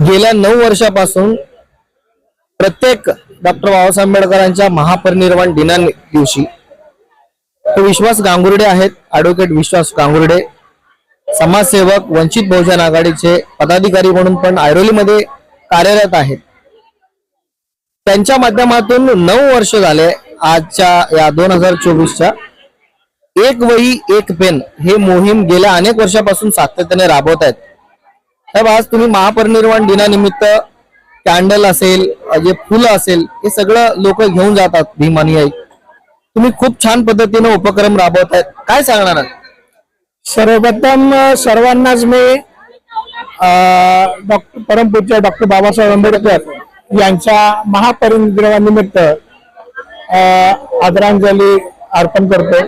गेल्या नऊ वर्षापासून प्रत्येक डॉक्टर बाबासाहेब आंबेडकरांच्या महापरिनिर्वाण दिना दिवशी तो विश्वास गांगुर्डे आहेत. ॲडव्होकेट विश्वास गांगुर्डे. समाजसेवक वंचित बहुजन आघाडीचे पदाधिकारी म्हणून पण ऐरोलीमध्ये कार्यरत आहेत. त्यांच्या माध्यमातून नऊ वर्ष झाले. आजच्या या दोन हजार चोवीसच्या एक वही एक पेन हे मोहीम गेल्या अनेक वर्षापासून सातत्याने राबवत आहेत. साहेब आज तुम्ही महापरिनिर्वाण दिनानिमित्त कॅन्डल असेल जे फुलं असेल हे सगळं लोक घेऊन जातात भीमानुयायी तुम्ही खूप छान पद्धतीने उपक्रम राबवत आहेत. काय सांगणार सर्वप्रथम सर्वांनाच मी डॉक्टर परमपूज्य डॉक्टर बाबासाहेब आंबेडकर यांच्या महापरिनिर्वाणानिमित्त आदरांजली अर्पण करतो.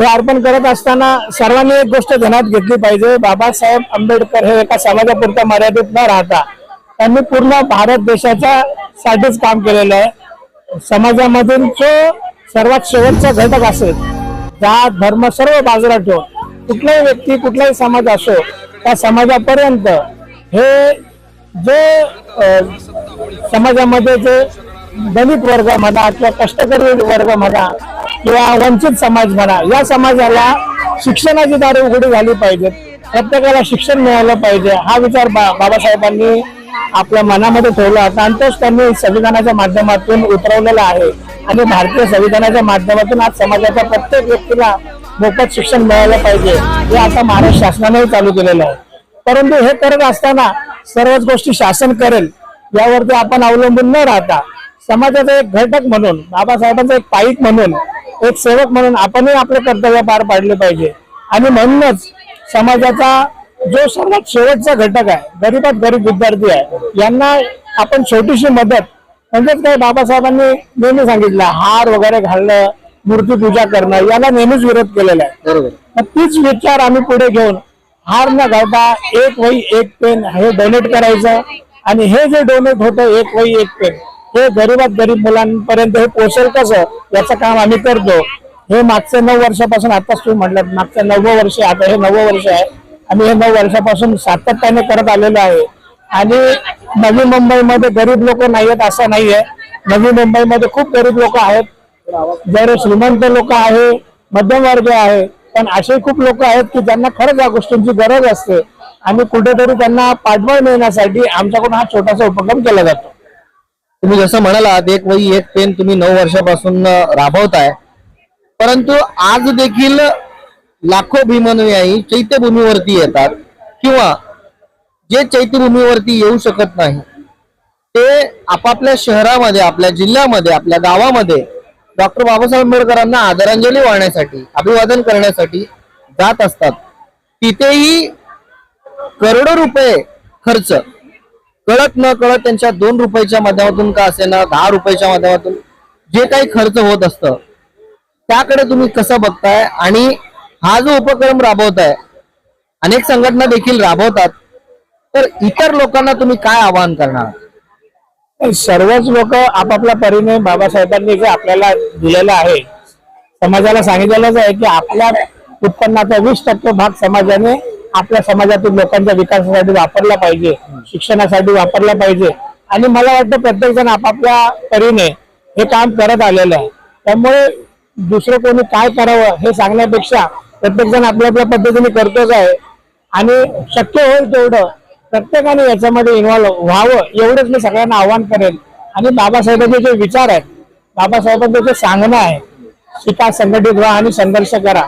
हे अर्पण करत असताना सर्वांनी एक गोष्ट ध्यानात घेतली पाहिजे. बाबासाहेब आंबेडकर हे एका समाजापुरता मर्यादित न राहता त्यांनी पूर्ण भारत देशाच्या साठीच काम केलेलं आहे. समाजामधून जो सर्वात शेवटचा घटक असेल जात धर्म सर्व बाजूला ठेवून कुठलाही व्यक्ती कुठलाही समाज असो त्या समाजापर्यंत हे जे समाजामध्ये जे दलित वर्ग म्हणा किंवा कष्टकरी वर्ग म्हणा किंवा वंचित समाज म्हणा या समाजाला शिक्षणाची दारे उघडी झाली पाहिजेत. प्रत्येकाला शिक्षण मिळालं पाहिजे. हा विचार बा बाबासाहेबांनी आपल्या मनामध्ये ठेवला होता आणि तोच त्यांनी संविधानाच्या माध्यमातून उतरवलेला आहे. आणि भारतीय संविधानाच्या माध्यमातून आज समाजाच्या प्रत्येक व्यक्तीला मोफत शिक्षण मिळालं पाहिजे. हे आता महाराष्ट्र शासनानेही चालू केलेलं आहे. परंतु हे करत असताना सर्वच गोष्टी शासन करेल यावरती आपण अवलंबून न राहता समाजाचा एक घटक म्हणून बाबासाहेबांचा एक पाईक म्हणून एक सेवक म्हणून आपणही आपले कर्तव्य पार पाडले पाहिजे. आणि म्हणूनच समाजाचा जो सर्वात शेवटचा घटक आहे गरीबात गरीब विद्यार्थी आहे यांना आपण छोटीशी मदत म्हणजेच काय बाबासाहेबांनी नेहमी सांगितलं हार वगैरे घालणं मूर्ती पूजा करणं याला नेहमीच विरोध केलेला आहे. बरोबर. तीच विचार आम्ही पुढे घेऊन हार न घालता एक वही एक पेन हे डोनेट करायचं आणि हे जे डोनेट होतं एक वही एक पेन हे गरीबात गरीब मुलांपर्यंत हे पोसेल कसं? याचं काम आम्ही करतो. हे मागच्या नऊ वर्षापासून आताच तुम्ही म्हटलं मागचं नववं वर्ष आता हे नववं वर्ष आहे. आम्ही हे नऊ वर्षापासून सातत्याने करत आलेलो आहे. आणि नवी मुंबईमध्ये गरीब लोक नाहीयेत असं नाहीये. नवी मुंबईमध्ये खूप गरीब लोक आहेत. जर श्रीमंत लोक आहे मध्यम वर्ग आहे पण असे खूप लोक आहेत की ज्यांना खरंच या गोष्टींची गरज असते. आणि कुठेतरी त्यांना पाठबळ मिळण्यासाठी आमच्याकडून हा छोटासा उपक्रम केला जातो. तुम्ही जसं म्हणालात एक वही एक पेन तुम्ही नऊ वर्षापासून राबवताय. परंतु आज देखील लाखो भीमनुयायी चैत्यभूमीवरती येतात किंवा जे चैत्यभूमीवरती येऊ शकत नाही ते आपापल्या शहरामध्ये आपल्या जिल्ह्यामध्ये आपल्या गावामध्ये डॉक्टर बाबासाहेब आंबेडकरांना आदरांजली वाहण्यासाठी अभिवादन करण्यासाठी जात असतात. तिथेही करोडो रुपये खर्च कळत न कळत त्यांच्या दोन रुपयाच्या माध्यमातून का असेना दहा रुपयाच्या माध्यमातून जे काही खर्च होत असतं त्याकडे तुम्ही कसं बघताय? आणि हा जो उपक्रम राबवताय अनेक संघटना देखील राबवतात तर इतर लोकांना तुम्ही काय आवाहन करणार? सर्वच लोक आपापला परिणय बाबासाहेबांनी जे आपल्याला दिलेलं आहे समाजाला सांगितलेलंच आहे की आपल्या उत्पन्नाचा वीस टक्के भाग समाजाने आपल्या समाजातील लोकांच्या विकासासाठी वापरला पाहिजे. शिक्षणासाठी वापरला पाहिजे. आणि मला वाटतं प्रत्येक जण आपापल्या परीने हे काम करत आलेलं आहे. त्यामुळे दुसरं कोणी काय करावं हे सांगण्यापेक्षा प्रत्येक जण आपल्या आपल्या पद्धतीने करतोच आहे. आणि शक्य होईल तेवढं. प्रत्येकाने याच्यामध्ये इन्व्हॉल्व्ह व्हावं एवढंच मी सगळ्यांना आव्हान करेल आणि बाबासाहेबांचे जे विचार आहेत बाबासाहेबांचं जे सांगणं आहे शिका संघटित व्हा आणि संघर्ष करा.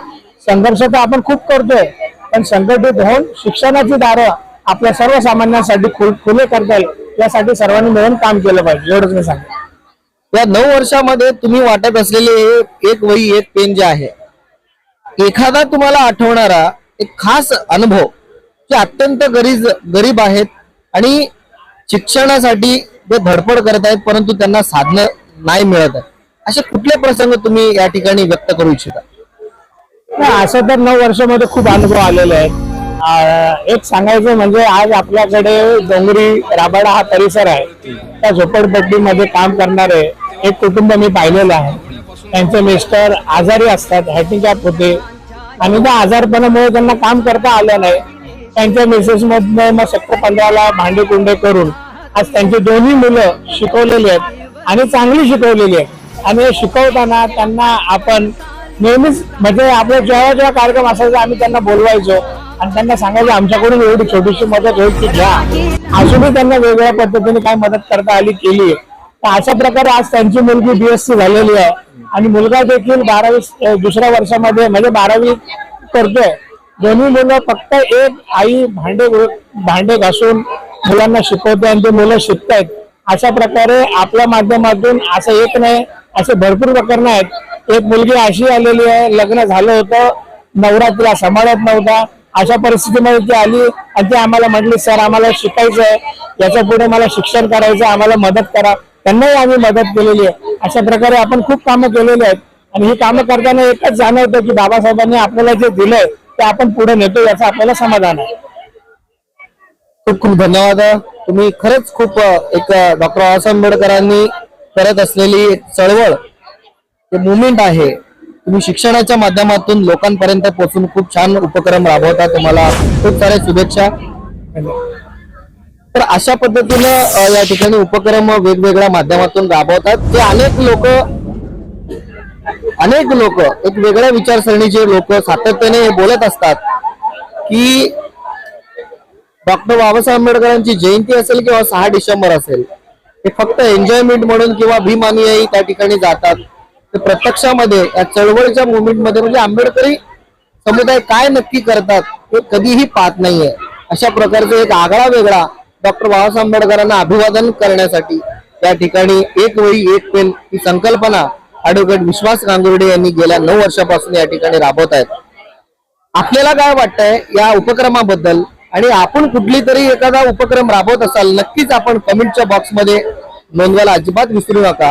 संघर्ष तर आपण खूप करतोय पण संघटित होऊन शिक्षणाची दारं आपल्या सर्वसामान्यांसाठी खुल खुले करता येईल यासाठी सर्वांनी मिळून काम केलं पाहिजे एवढंच मी सांगतो या नऊ वर्षामध्ये तुम्ही वाटत असलेले हे एक वही एक पेन जे आहे एखादा तुम्हाला आठवणारा एक खास अनुभव जे अत्यंत गरीब गरीब आहेत आणि शिक्षणासाठी ते धडपड करत आहेत परंतु त्यांना साधनं नाही मिळत आहे असे कुठले प्रसंग तुम्ही या ठिकाणी व्यक्त करू इच्छिता? असं तर नऊ वर्षामध्ये खूप अनुभव आलेले आहेत. एक सांगायचं म्हणजे आज आपल्याकडे डोंगरी राबाडा हा परिसर आहे. त्या झोपडपट्टीमध्ये काम करणारे एक कुटुंब मी पाहिलेलं आहे. त्यांचे मिस्टर आजारी असतात हॅटिकॅप होते. आणि त्या आजारपणामुळे त्यांना काम करता आलं नाही. त्यांच्या मिसेस मधनं मग सतरा पंधराला भांडे कुंडे करून आज त्यांची दोन्ही मुलं शिकवलेली आहेत आणि चांगली शिकवलेली आहेत. आणि हे शिकवताना त्यांना आपण नेहमीच म्हणजे आपला जेव्हा जेव्हा कार्यक्रम असायचा आम्ही त्यांना बोलवायचो आणि त्यांना सांगायचं आमच्याकडून एवढी छोटीशी मदत होईल की घ्या. अजूनही त्यांना वेगवेगळ्या पद्धतीने काय मदत करता आली केली. तर अशा प्रकारे आज त्यांची मुलगी बीएससी झालेली आहे. आणि मुलगा देखील बारावी दुसऱ्या वर्षामध्ये म्हणजे बारावी करतोय. दोन्ही मुलं फक्त एक आई भांडे भांडे घासून मुलांना शिकवते आणि ते मुलं शिकतायत. अशा प्रकारे आपल्या माध्यमातून असं एक नाही असे भरपूर प्रकरण आहेत. एक मुलगी अशी आलेली आहे लग्न झालं होतं नवरा तिला सांभाळत नव्हता. अशा परिस्थितीमध्ये ती आली आणि ती आम्हाला म्हटली सर आम्हाला शिकायचं आहे याच्यापुढे मला शिक्षण करायचं आम्हाला मदत करा. त्यांनाही आम्ही मदत केलेली आहे. अशा प्रकारे आपण खूप कामं केलेली आहेत. आणि ही कामं करताना एकच जाणवतं की बाबासाहेबांनी आपल्याला जे दिलंय ते आपण पुढे नेतो याचं आपल्याला समाधान आहे. खूप खूप धन्यवाद. तुम्ही खरंच खूप एक डॉक्टर बाबासाहेब आंबेडकरांनी करत असलेली एक चळवळ मुवमेंट आहे. तुम्ही शिक्षणाच्या माध्यमातून लोकांपर्यंत पोहोचून खूप छान उपक्रम राबवता. तुम्हाला खूप साऱ्या शुभेच्छा. तर अशा पद्धतीनं या ठिकाणी उपक्रम वेगवेगळ्या माध्यमातून राबवतात. ते अनेक लोक अनेक लोक एक वेगळ्या विचारसरणीचे लोक सातत्याने बोलत असतात की डॉक्टर बाबासाहेब आंबेडकरांची जयंती असेल किंवा सहा डिसेंबर असेल ते फक्त एन्जॉयमेंट म्हणून किंवा भीमानियाही त्या ठिकाणी जातात. ते प्रत्यक्षामध्ये या चळवळीच्या मुवमेंटमध्ये म्हणजे आंबेडकरी समुदाय काय नक्की करतात हे कधीही पाहत नाहीये. अशा प्रकारचा एक आगळा वेगळा डॉक्टर बाबासाहेब आंबेडकरांना अभिवादन करण्यासाठी त्या ठिकाणी एक वही एक पेन ही संकल्पना ऍडव्होकेट विश्वास गांगुर्डे यांनी गेल्या नऊ वर्षापासून या ठिकाणी राबवत आहेत. आपल्याला काय वाटतंय या उपक्रमाबद्दल आणि आपण कुठली तरी एखादा उपक्रम राबवत असाल नक्कीच आपण कमेंटच्या बॉक्समध्ये नोंदवायला अजिबात विसरू नका.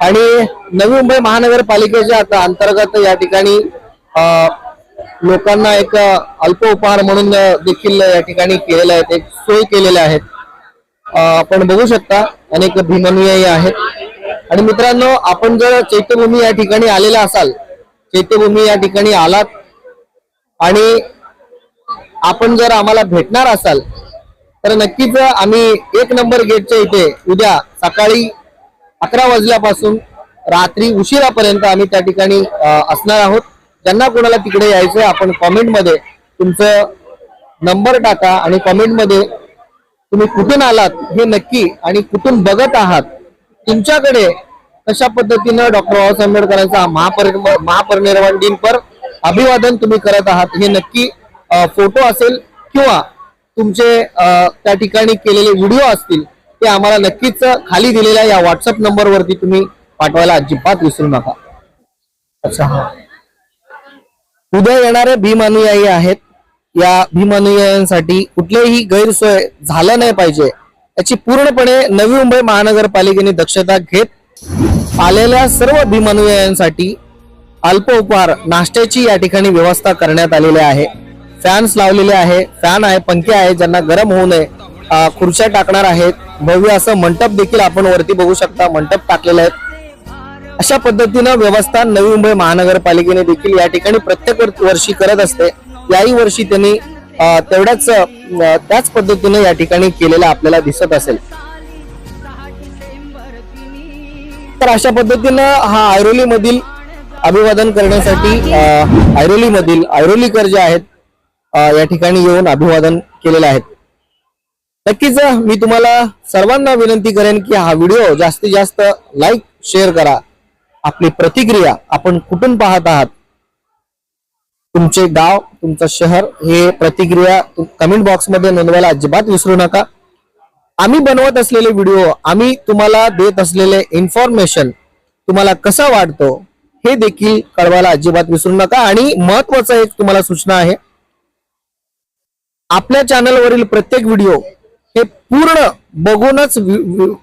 आणि नवी मुंबई महानगरपालिकेच्या आता अंतर्गत या ठिकाणी लोकांना एक अल्प उपहार म्हणून देखील या ठिकाणी केलेले आहेत एक सोय केलेल्या आहेत. आपण बघू शकता अनेक भीमनुयायी आहेत. आणि मित्रांनो आपण जर चैत्यभूमी या ठिकाणी आलेला असाल चैत्यभूमी या ठिकाणी आलात आणि आपण जर आम्हाला भेटणार असाल तर नक्कीच आम्ही एक नंबर गेटच्या इथे उद्या सकाळी अकरा वाजल्यापासून रात्री उशिरापर्यंत आम्ही त्या ठिकाणी असणार आहोत. ज्यांना कोणाला तिकडे यायचंय आपण कॉमेंटमध्ये तुमचं नंबर टाका आणि कॉमेंटमध्ये तुम्ही कुठून आलात हे नक्की आणि कुठून बघत आहात तुमच्याकडे कशा पद्धतीनं डॉक्टर बाबासाहेब आंबेडकरांचा महापरि महापरिनिर्वाण दिन पर अभिवादन तुम्ही करत आहात हे नक्की फोटो असेल किंवा तुमचे त्या ठिकाणी केलेले व्हिडिओ असतील ते आम्हाला नक्कीच खाली दिलेल्या या व्हॉट्सअप नंबरवरती तुम्ही पाठवायला अजिबात विसरू नका. अच्छा हा. उद्या येणारे भीम अनुयायी आहेत. या भीम अनुयायांसाठी कुठलेही गैरसोय झाला नाही पाहिजे. याची पूर्णपणे नवी मुंबई महानगरपालिकेने दक्षता घेत आलेल्या सर्व भीम अनुयायांसाठी अल्प उपहार नाश्त्याची या ठिकाणी व्यवस्था करण्यात आलेली आहे. फॅन्स लावलेले आहे फॅन आहे पंखे आहे ज्यांना गरम होऊ नये खुर्च्या टाकणार आहेत. भव्य असं मंडप देखील आपण वरती बघू शकता मंडप टाकलेले आहेत. अशा पद्धतीनं व्यवस्था नवी मुंबई महानगरपालिकेने देखील या ठिकाणी प्रत्येक वर्षी करत असते. याही वर्षी त्यांनी तेवढ्याच त्याच पद्धतीने या ठिकाणी केलेलं आपल्याला दिसत असेल. तर अशा पद्धतीनं हा ऐरोली मधील अभिवादन करण्यासाठी ऐरोली मधील ऐरोलीकर जे आहेत या ठिकाणी येऊन अभिवादन केलेलं आहे. नक्कीच मी तुम्हाला सर्वांना विनंती करेन की हा व्हिडिओ जास्तीत जास्त लाईक शेअर करा. आपली प्रतिक्रिया आपण कुठून पाहत आहात? तुमचे गाव तुमचं शहर हे प्रतिक्रिया कमेंट बॉक्समध्ये नोंदवायला अजिबात विसरू नका. आम्ही बनवत असलेले व्हिडिओ आम्ही तुम्हाला देत असलेले इन्फॉर्मेशन तुम्हाला कसा वाटतो हे देखील कळवायला अजिबात विसरू नका. आणि महत्वाचं एक तुम्हाला सूचना आहे आपल्या चॅनलवरील प्रत्येक व्हिडिओ हे पूर्ण बघूनच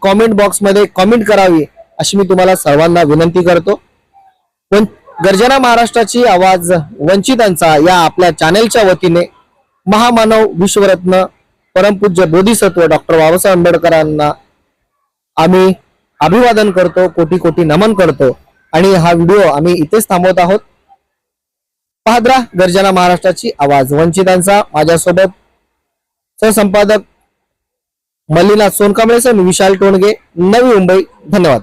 कॉमेंट बॉक्समध्ये कॉमेंट करावी अशी मी तुम्हाला सर्वांना विनंती करतो. पण गर्जना महाराष्ट्राची आवाज वंचितांचा या आपल्या चॅनेलच्या वतीने महामानव विश्वरत्न परमपूज्य बोधिसत्व डॉक्टर बाबासाहेब आंबेडकरांना आम्ही अभिवादन करतो कोटी कोटी नमन करतो. आणि हा व्हिडिओ आम्ही इथेच थांबवत आहोत. पाहद्रा गर्जना महाराष्ट्राची आवाज. वंचितांचा माझ्यासोबत सहसंपादक मल्लीनाथ सोनकांबळे सर विशाल टोणगे नवी मुंबई. धन्यवाद.